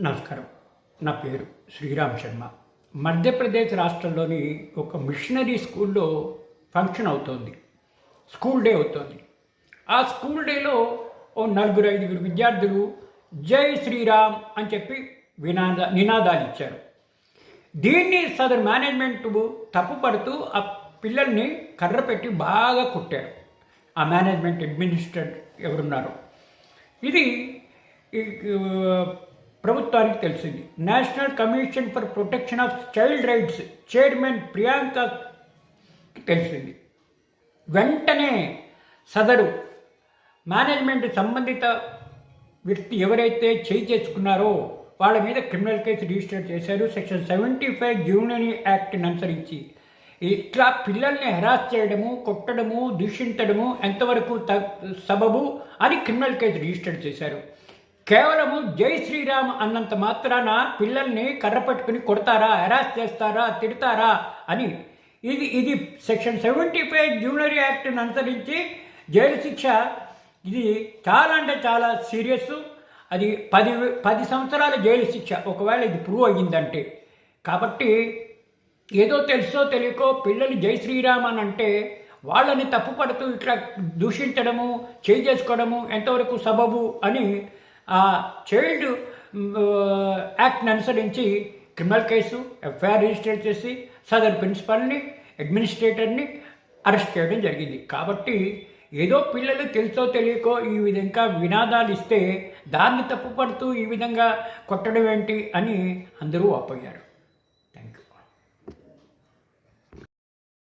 నమస్కారం. నా పేరు శ్రీరామ్ శర్మ. మధ్యప్రదేశ్ రాష్ట్రంలోని ఒక మిషనరీ స్కూల్లో ఫంక్షన్ అవుతోంది. స్కూల్ డే అవుతోంది. ఆ స్కూల్ డేలో ఓ నలుగురు ఐదుగురు విద్యార్థులు జై శ్రీరామ్ అని చెప్పి వినాద నినాదాలు ఇచ్చారు. దీన్ని సదర్ మేనేజ్మెంట్ తప్పుపడుతూ ఆ పిల్లల్ని కర్ర పెట్టి బాగా కుట్టారు. ఆ మేనేజ్మెంట్ అడ్మినిస్ట్రేటర్ ఎవరున్నారో? ఇది ప్రభుత్వానికి తెలిసింది. National commission for protection of child rights chairman Priyanka తెలిసింది. వెంటనే సదరు మేనేజ్మెంట్ సంబంధిత వ్యక్తి ఎవరైతే చేయి చేసుకున్నారో వాళ్ళ మీద క్రిమినల్ కేసు రిజిస్టర్ చేశారు. సెక్షన్ సెవెంటీ ఫైవ్ జూనియరీ యాక్ట్ని అనుసరించి ఇట్లా పిల్లల్ని హెరాస్ చేయడము కొట్టడము దూషించడము ఎంతవరకు త సబబు అని క్రిమినల్ కేసు రిజిస్టర్ చేశారు. కేవలము జై శ్రీరామ్ అన్నంత మాత్రాన పిల్లల్ని కర్ర పట్టుకుని కొడతారా హెరాస్ చేస్తారా తిడతారా అని. ఇది ఇది సెక్షన్ సెవెంటీ ఫైవ్ జూనియర్ యాక్ట్ని అనుసరించి జైలు శిక్ష. ఇది చాలా అంటే చాలా సీరియస్ అది పది పది సంవత్సరాల జైలు శిక్ష. ఒకవేళ ఇది ప్రూవ్ అయ్యిందంటే. కాబట్టి ఏదో తెలుసో తెలియకో పిల్లలు జై శ్రీరామ్ అని అంటే వాళ్ళని తప్పుపడుతూ ఇట్లా దూషించడము చేయి చేసుకోవడము ఎంతవరకు సబబు అని ఆ చైల్డ్ యాక్ట్ని అనుసరించి క్రిమినల్ కేసు ఎఫ్ఐఆర్ రిజిస్టర్ చేసి సదర్ ప్రిన్సిపల్ని అడ్మినిస్ట్రేటర్ని అరెస్ట్ చేయడం జరిగింది. కాబట్టి ఏదో పిల్లలు తెలుసో తెలియకో ఈ విధంగా వినాదాలు ఇస్తే దాన్ని తప్పుపడుతూ ఈ విధంగా కొట్టడం ఏంటి అని అందరూ ఒప్పయ్యారు థ్యాంక్ యూ